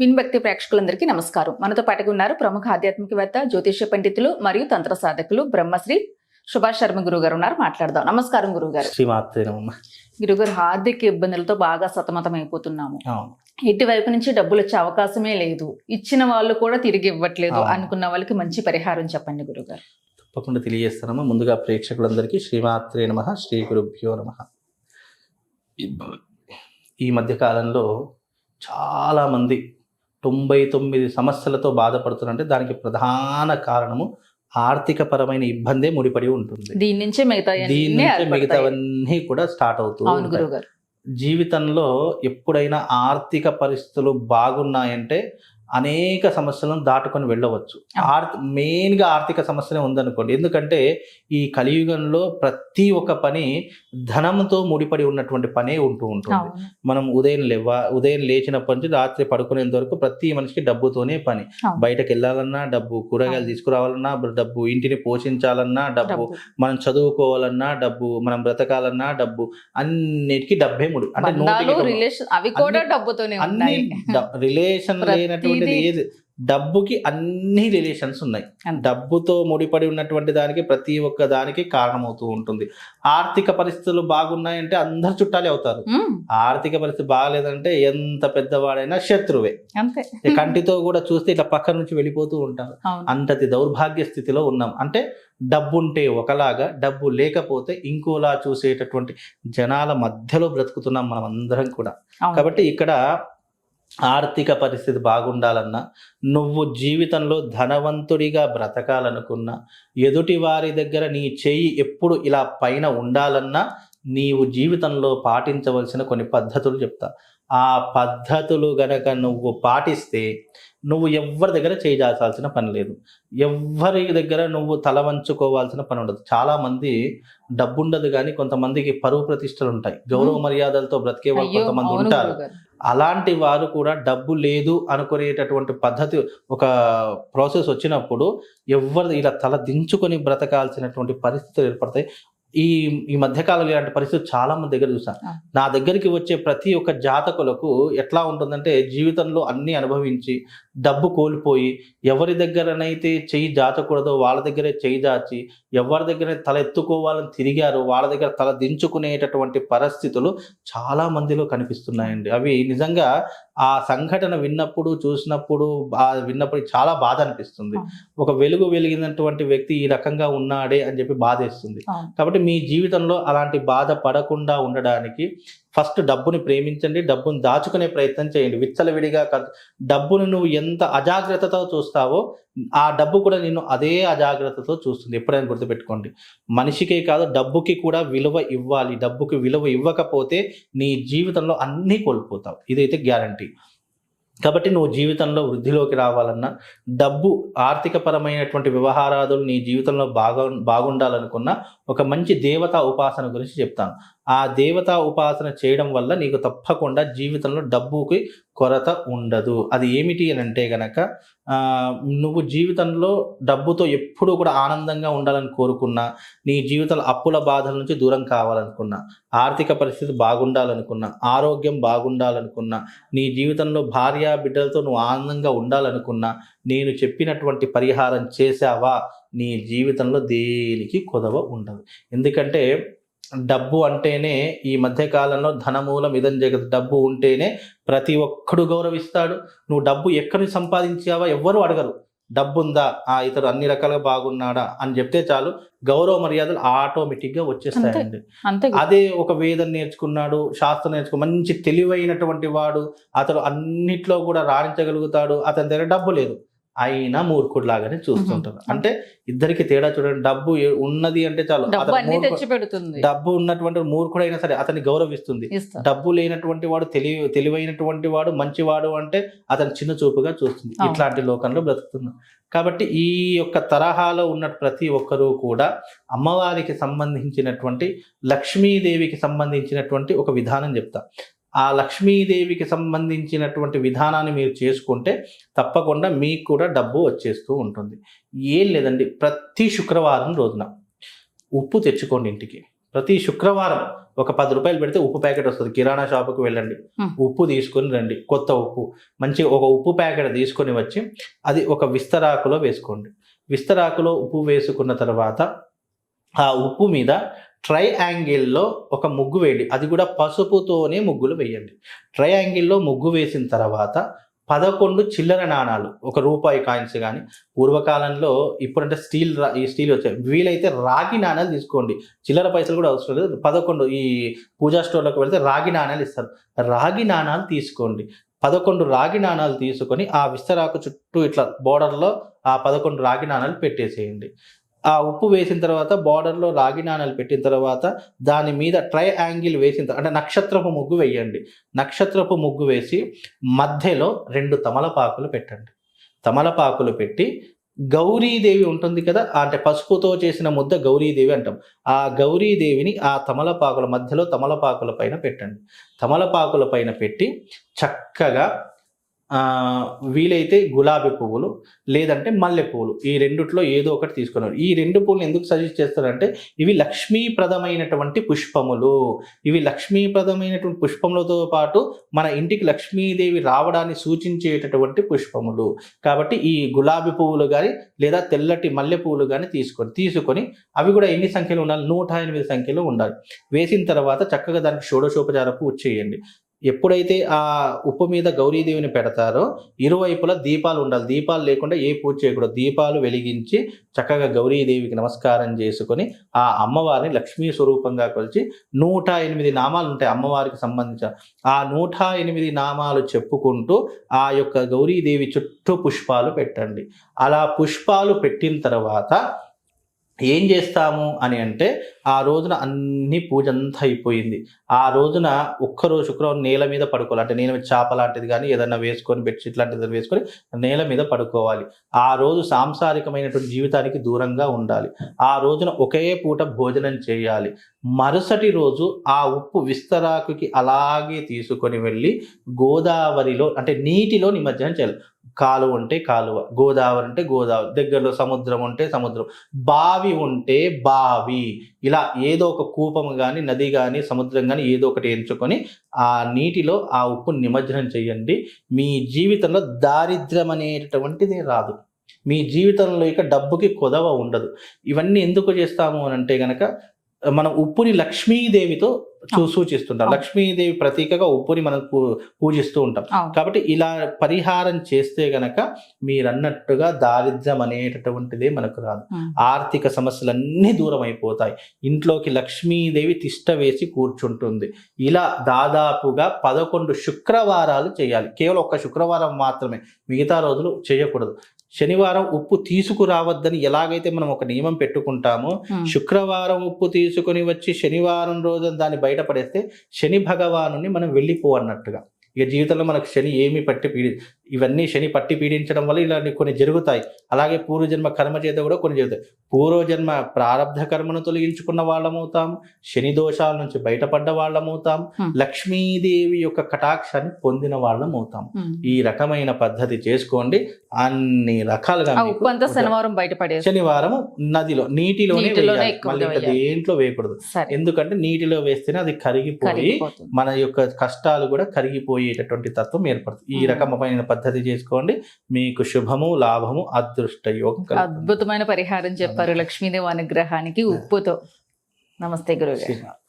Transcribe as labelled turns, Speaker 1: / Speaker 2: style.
Speaker 1: విన్భక్తి ప్రేక్షకులందరికీ నమస్కారం. మనతో పాటుగా ఉన్నారు ప్రముఖ ఆధ్యాత్మికవేత్త జ్యోతిష పండితులు మరియు తంత్ర సాధకులు బ్రహ్మశ్రీ సుభాష్ శర్మ గురువు గారు ఉన్నారు. మాట్లాడదాం. నమస్కారం గురువు గారు
Speaker 2: శ్రీమాత్రేనమ్మ
Speaker 1: గురుగారు ఆర్థిక ఇబ్బందులతో బాగా సతమతం అయిపోతున్నాము ఇటువైపు నుంచి డబ్బులు వచ్చే అవకాశమే లేదు. ఇచ్చిన వాళ్ళు కూడా తిరిగి ఇవ్వట్లేదు. అనుకున్న వాళ్ళకి మంచి పరిహారం చెప్పండి గురుగారు
Speaker 2: తప్పకుండా తెలియజేస్తానమ్మా. ముందుగా ప్రేక్షకులందరికీ శ్రీమాత్రే నమ శ్రీ గురుభ్యో నమ. ఈ మధ్య కాలంలో చాలామంది తొంభై తొమ్మిది సమస్యలతో బాధపడుతున్నారంటే దానికి ప్రధాన కారణము ఆర్థిక పరమైన ఇబ్బందే ముడిపడి ఉంటుంది.
Speaker 1: దీని నుంచే మిగతా
Speaker 2: దీని నుంచి మిగతావన్నీ కూడా స్టార్ట్ అవుతూ
Speaker 1: అవును
Speaker 2: ఉంటాయి.
Speaker 1: గురువు గారు
Speaker 2: జీవితంలో ఎప్పుడైనా ఆర్థిక పరిస్థితులు బాగున్నాయంటే అనేక సమస్యలను దాటుకొని వెళ్ళవచ్చు. ఆర్థ మెయిన్గా ఆర్థిక సమస్యనే ఉందనుకోండి. ఎందుకంటే ఈ కలియుగంలో ప్రతి ఒక్క పని ధనంతో ముడిపడి ఉన్నటువంటి పనే ఉంటూ ఉంటుంది. మనం ఉదయం లేవ ఉదయం లేచినప్పటి నుంచి రాత్రి పడుకునేంత వరకు ప్రతి మనిషికి డబ్బుతోనే పని. బయటకు వెళ్ళాలన్నా డబ్బు కూరగాయలు. తీసుకురావాలన్నా డబ్బు ఇంటిని పోషించాలన్నా డబ్బు మనం చదువుకోవాలన్నా డబ్బు మనం బ్రతకాలన్నా డబ్బు అన్నిటికీ డబ్బే ముడి. అంటే
Speaker 1: రిలేషన్ అవి కూడా డబ్బుతోనే
Speaker 2: రిలేషన్
Speaker 1: ప్రతిదీ-
Speaker 2: ఏది డబ్బుకి అన్ని రిలేషన్స్ ఉన్నాయి. డబ్బుతో ముడిపడి ఉన్నటువంటి దానికి ప్రతి ఒక్క దానికి కారణమవుతూ ఉంటుంది. ఆర్థిక పరిస్థితులు బాగున్నాయంటే అందరు చుట్టాలే అవుతారు. ఆర్థిక పరిస్థితి బాగాలేదంటే ఎంత పెద్దవాడైనా శత్రువే.
Speaker 1: అంతే.
Speaker 2: కంటితో కూడా చూస్తే ఇట్లా పక్క నుంచి వెళ్ళిపోతూ ఉంటారు. అంతటి దౌర్భాగ్య స్థితిలో ఉన్నాం. అంటే డబ్బు ఉంటే ఒకలాగా డబ్బు లేకపోతే ఇంకోలా చూసేటటువంటి జనాల మధ్యలో బ్రతుకుతున్నాం మనం అందరం కూడా. కాబట్టి ఇక్కడ ఆర్థిక పరిస్థితి బాగుండాలన్నా నువ్వు జీవితంలో ధనవంతుడిగా బ్రతకాలనుకున్నా ఎదుటి వారి దగ్గర నీ చెయ్యి ఎప్పుడు ఇలా పైన ఉండాలన్నా నీవు జీవితంలో పాటించవలసిన కొన్ని పద్ధతులు చెప్తా. ఆ పద్ధతులు గనక నువ్వు పాటిస్తే నువ్వు ఎవరి దగ్గర చేయి చాచాల్సిన పని లేదు. ఎవరి దగ్గర నువ్వు తల వంచుకోవాల్సిన పని ఉండదు. చాలా మంది డబ్బు ఉండదు కానీ కొంతమందికి పరువు ప్రతిష్టలు ఉంటాయి గౌరవ మర్యాదలతో బ్రతికే వాళ్ళు కొంతమంది ఉంటారు. అలాంటి వారు కూడా డబ్బు లేదు అనుకునేటటువంటి పద్ధతి ఒక ప్రాసెస్ వచ్చినప్పుడు ఎవరు ఇలా తల దించుకొని బ్రతకాల్సినటువంటి పరిస్థితులు ఏర్పడతాయి ఈ ఈ మధ్యకాలంలో ఇలాంటి పరిస్థితులు చాలా మంది దగ్గర చూసాను. నా దగ్గరికి వచ్చే ప్రతి ఒక్క జాతకులకు ఎట్లా ఉంటుందంటే జీవితంలో అన్ని అనుభవించి డబ్బు కోల్పోయి ఎవరి దగ్గరనైతే చెయ్యి జాచకూడదో వాళ్ళ దగ్గరే చెయ్యి దాచి ఎవరి దగ్గర తల ఎత్తుకోవాలని తిరిగారో వాళ్ళ దగ్గర తల దించుకునేటటువంటి పరిస్థితులు చాలా మందిలో కనిపిస్తున్నాయండి అవి నిజంగా ఆ సంఘటన విన్నప్పుడు చూసినప్పుడు విన్నప్పుడు చాలా బాధ అనిపిస్తుంది. ఒక వెలుగు వెలిగినటువంటి వ్యక్తి ఈ రకంగా ఉన్నాడే అని చెప్పి బాధేస్తుంది. కాబట్టి మీ జీవితంలో అలాంటి బాధ పడకుండా ఉండడానికి ఫస్ట్ డబ్బుని ప్రేమించండి డబ్బును దాచుకునే ప్రయత్నం చేయండి. విచ్చలవిడిగా డబ్బును నువ్వు ఎంత అజాగ్రత్తతో చూస్తావో ఆ డబ్బు కూడా నిన్ను అదే అజాగ్రత్తతో చూస్తుంది. ఎప్పుడైనా గుర్తుపెట్టుకోండి. మనిషికే కాదు డబ్బుకి కూడా విలువ ఇవ్వాలి. డబ్బుకి విలువ ఇవ్వకపోతే నీ జీవితంలో అన్నీ కోల్పోతావు. ఇదైతే గ్యారంటీ. కాబట్టి నువ్వు జీవితంలో వృద్ధిలోకి రావాలన్నా డబ్బు ఆర్థికపరమైనటువంటి వ్యవహారాదులు నీ జీవితంలో బాగా బాగుండాలనుకున్నా ఒక మంచి దేవతా ఉపాసన గురించి చెప్తాను. ఆ దేవతా ఉపాసన చేయడం వల్ల నీకు తప్పకుండా జీవితంలో డబ్బుకి కొరత ఉండదు. అది ఏమిటి అని అంటే గనక నువ్వు జీవితంలో డబ్బుతో ఎప్పుడూ కూడా ఆనందంగా ఉండాలని కోరుకున్నా నీ జీవితంలో అప్పుల బాధల నుంచి దూరం కావాలనుకున్నా ఆర్థిక పరిస్థితి బాగుండాలనుకున్నా ఆరోగ్యం బాగుండాలనుకున్నా నీ జీవితంలో భార్య బిడ్డలతో నువ్వు ఆనందంగా ఉండాలనుకున్నా నేను చెప్పినటువంటి పరిహారం చేశావా? నీ జీవితంలో దేనికి కొదవ ఉండదు. ఎందుకంటే డబ్బు అంటేనే ఈ మధ్య కాలంలో ధనమూలం ఇదం జగత్. డబ్బు ఉంటేనే ప్రతి ఒక్కడు గౌరవిస్తాడు. నువ్వు డబ్బు ఎక్కడి సంపాదించావా ఎవ్వరు అడగరు. డబ్బు ఉందా ఆ ఇతడు అన్ని రకాలుగా బాగున్నాడా? అని చెప్తే చాలు. గౌరవ మర్యాదలు ఆటోమేటిక్గా వచ్చేస్తాయండి. అదే ఒక వేదం నేర్చుకున్నాడు శాస్త్రం నేర్చుకో మంచి తెలివైనటువంటి వాడు. అతడు అన్నిట్లో కూడా రాణించగలుగుతాడు. అతని దగ్గర డబ్బు లేదు. అయినా మూర్ఖుడు లాగానే చూస్తుంటారు. అంటే ఇద్దరికి తేడా చూడండి. డబ్బు ఉన్నది అంటే చాలు.
Speaker 1: డబ్బు
Speaker 2: ఉన్నటువంటి మూర్ఖుడైనా సరే అతన్ని గౌరవిస్తుంది. డబ్బు లేనటువంటి వాడు తెలివి తెలివైనటువంటి వాడు మంచివాడు అంటే అతను చిన్న చూపుగా చూస్తుంది. ఇట్లాంటి లోకంలో బ్రతుకుతున్నాం కాబట్టి ఈ యొక్క తరహాలో ఉన్న ప్రతి ఒక్కరూ కూడా అమ్మవారికి సంబంధించినటువంటి లక్ష్మీదేవికి సంబంధించినటువంటి ఒక విధానం చెప్తా. ఆ లక్ష్మీదేవికి సంబంధించినటువంటి విధానాన్ని మీరు చేసుకుంటే తప్పకుండా మీకు కూడా డబ్బు వచ్చేస్తూ ఉంటుంది. ఏం లేదండి ప్రతి శుక్రవారం రోజున ఉప్పు తెచ్చుకోండి ఇంటికి. ప్రతి శుక్రవారం ఒక పది రూపాయలు పెడితే ఉప్పు ప్యాకెట్ వస్తుంది. కిరాణా షాపుకి వెళ్ళండి. ఉప్పు తీసుకొని రండి కొత్త ఉప్పు. మంచి ఒక ఉప్పు ప్యాకెట్ తీసుకొని వచ్చి అది ఒక విస్తరాకులో వేసుకోండి. విస్తరాకులో ఉప్పు వేసుకున్న తర్వాత ఆ ఉప్పు మీద ట్రయాంగిల్లో ఒక ముగ్గు వేయండి. అది కూడా పసుపుతోనే ముగ్గులు వేయండి. ట్రయాంగిల్లో ముగ్గు వేసిన తర్వాత పదకొండు చిల్లర నాణాలు ఒక రూపాయి కాయిన్స్ కానీ పూర్వకాలంలో ఇప్పుడంటే స్టీల్ రా- ఈ స్టీల్ వచ్చాయి. వీలైతే రాగి నాణాలు తీసుకోండి. చిల్లర పైసలు కూడా అవసరం లేదు. పదకొండు ఈ పూజా స్టోర్లోకి వెళ్తే రాగి నాణాలు ఇస్తారు. రాగి నాణాలు తీసుకోండి. పదకొండు రాగి నాణాలు తీసుకొని ఆ విస్తరాకు చుట్టూ ఇట్లా బోర్డర్లో ఆ పదకొండు రాగి నాణాలు పెట్టేసేయండి. ఆ ఉప్పు వేసిన తర్వాత బార్డర్లో రాగి నాణాలు పెట్టిన తర్వాత దాని మీద ట్రై యాంగిల్ వేసిన తర్వాత అంటే నక్షత్రపు ముగ్గు వేయండి. నక్షత్రపు ముగ్గు వేసి మధ్యలో రెండు తమలపాకులు పెట్టండి. తమలపాకులు పెట్టి గౌరీదేవి ఉంటుంది కదా అంటే పసుపుతో చేసిన ముద్ద గౌరీదేవి అంటాం. ఆ గౌరీదేవిని ఆ తమలపాకుల మధ్యలో తమలపాకుల పైన పెట్టండి. తమలపాకుల పైన పెట్టి చక్కగా వీలైతే గులాబీ పువ్వులు లేదంటే మల్లె పువ్వులు ఈ రెండిట్లో ఏదో ఒకటి తీసుకున్నారు. ఈ రెండు పువ్వులు ఎందుకు సజెస్ట్ చేస్తారంటే ఇవి లక్ష్మీప్రదమైనటువంటి పుష్పములు. ఇవి లక్ష్మీప్రదమైనటువంటి పుష్పములతో పాటు మన ఇంటికి లక్ష్మీదేవి రావడాన్ని సూచించేటటువంటి పుష్పములు. కాబట్టి ఈ గులాబీ పువ్వులు కానీ లేదా తెల్లటి మల్లె పువ్వులు కానీ తీసుకొని తీసుకొని అవి కూడా ఎన్ని సంఖ్యలో ఉండాలి? నూట ఎనిమిది సంఖ్యలో ఉండాలి. వేసిన తర్వాత చక్కగా దానికి షోడశోపచార పూజ చేయండి. ఎప్పుడైతే ఆ ఉప్పు మీద గౌరీదేవిని పెడతారో ఇరువైపులా దీపాలు ఉండాలి. దీపాలు లేకుండా ఏ పూజ చేయకూడదు. దీపాలు వెలిగించి చక్కగా గౌరీదేవికి నమస్కారం చేసుకొని ఆ అమ్మవారిని లక్ష్మీ స్వరూపంగా కొలిచి నూట ఎనిమిది నామాలు ఉంటాయి అమ్మవారికి సంబంధించిన. ఆ నూట ఎనిమిది నామాలు చెప్పుకుంటూ ఆ యొక్క గౌరీదేవి చుట్టూ పుష్పాలు పెట్టండి. అలా పుష్పాలు పెట్టిన తర్వాత ఏం చేస్తాము అని అంటే ఆ రోజున అన్ని పూజ అంతా అయిపోయింది. ఆ రోజున ఒక్కరోజు శుక్రవారం నేల మీద పడుకోవాలి. అంటే నేల మీద చేప లాంటిది కానీ ఏదైనా వేసుకొని బెడ్షీట్ లాంటిది ఏదైనా వేసుకొని నేల మీద పడుకోవాలి. ఆ రోజు సాంసారికమైనటువంటి జీవితానికి దూరంగా ఉండాలి. ఆ రోజున ఒకే పూట భోజనం చేయాలి. మరుసటి రోజు ఆ ఉప్పు విస్తరాకుకి అలాగే తీసుకొని వెళ్ళి గోదావరిలో అంటే నీటిలో నిమజ్జనం చేయాలి. కాలువ ఉంటే కాలువ గోదావరి అంటే గోదావరి దగ్గరలో సముద్రం ఉంటే సముద్రం. బావి ఉంటే బావి. ఇలా ఏదో ఒక కూపం కానీ నది కానీ సముద్రం కానీ ఏదో ఒకటి ఎంచుకొని ఆ నీటిలో ఆ ఉప్పు నిమజ్జనం చేయండి. మీ జీవితంలో దారిద్ర్యం అనేటటువంటిది రాదు. మీ జీవితంలో ఇక డబ్బుకి కొదవ ఉండదు. ఇవన్నీ ఎందుకు చేస్తాము అని అంటే కనుక మనం ఉప్పుని లక్ష్మీదేవితో సూచిస్తుంటాం. లక్ష్మీదేవి ప్రతీకగా ఉప్పుని మనం పూజిస్తూ ఉంటాం. కాబట్టి ఇలా పరిహారం చేస్తే గనక మీరన్నట్టుగా దారిద్ర్యం అనేటటువంటిదే మనకు రాదు. ఆర్థిక సమస్యలన్నీ దూరం అయిపోతాయి ఇంట్లోకి లక్ష్మీదేవి తిష్ట వేసి కూర్చుంటుంది. ఇలా దాదాపుగా పదకొండు శుక్రవారాలు చేయాలి. కేవలం ఒక్క శుక్రవారం మాత్రమే. మిగతా రోజులు చేయకూడదు. శనివారం ఉప్పు తీసుకురావద్దని ఎలాగైతే మనం ఒక నియమం పెట్టుకుంటామో. శుక్రవారం ఉప్పు తీసుకొని వచ్చి శనివారం రోజు దాన్ని బయటపడేస్తే శని భగవాను మనం వెళ్ళిపో అన్నట్టుగా ఇక జీవితంలో మనకు శని ఏమి పట్టి పీడి ఇవన్నీ శని పట్టి పీడించడం వల్ల ఇలాంటి కొన్ని జరుగుతాయి. అలాగే పూర్వజన్మ కర్మ చేత కూడా కొన్ని జరుగుతాయి. పూర్వజన్మ ప్రారంధ కర్మను తొలగించుకున్న వాళ్ళమవుతాం శని దోషాల నుంచి బయటపడ్డ వాళ్ళమవుతాం. లక్ష్మీదేవి యొక్క కటాక్షాన్ని పొందిన వాళ్ళం అవుతాం. ఈ రకమైన పద్ధతి చేసుకోండి. అన్ని రకాలుగా
Speaker 1: శనివారం బయటపడేసి
Speaker 2: శనివారం నదిలో నీటిలోనే. దేంట్లో వేయకూడదు. ఎందుకంటే నీటిలో వేస్తేనే అది కరిగిపోయి మన యొక్క కష్టాలు కూడా కరిగిపోయేటటువంటి తత్వం ఏర్పడుతుంది ఈ. రకమైన పద్ధతి చేసుకోండి మీకు శుభము లాభము అదృష్ట యోగం.
Speaker 1: అద్భుతమైన పరిహారం చెప్పారు లక్ష్మీదేవి అనుగ్రహానికి ఉప్పుతో నమస్తే
Speaker 2: శ్రీ-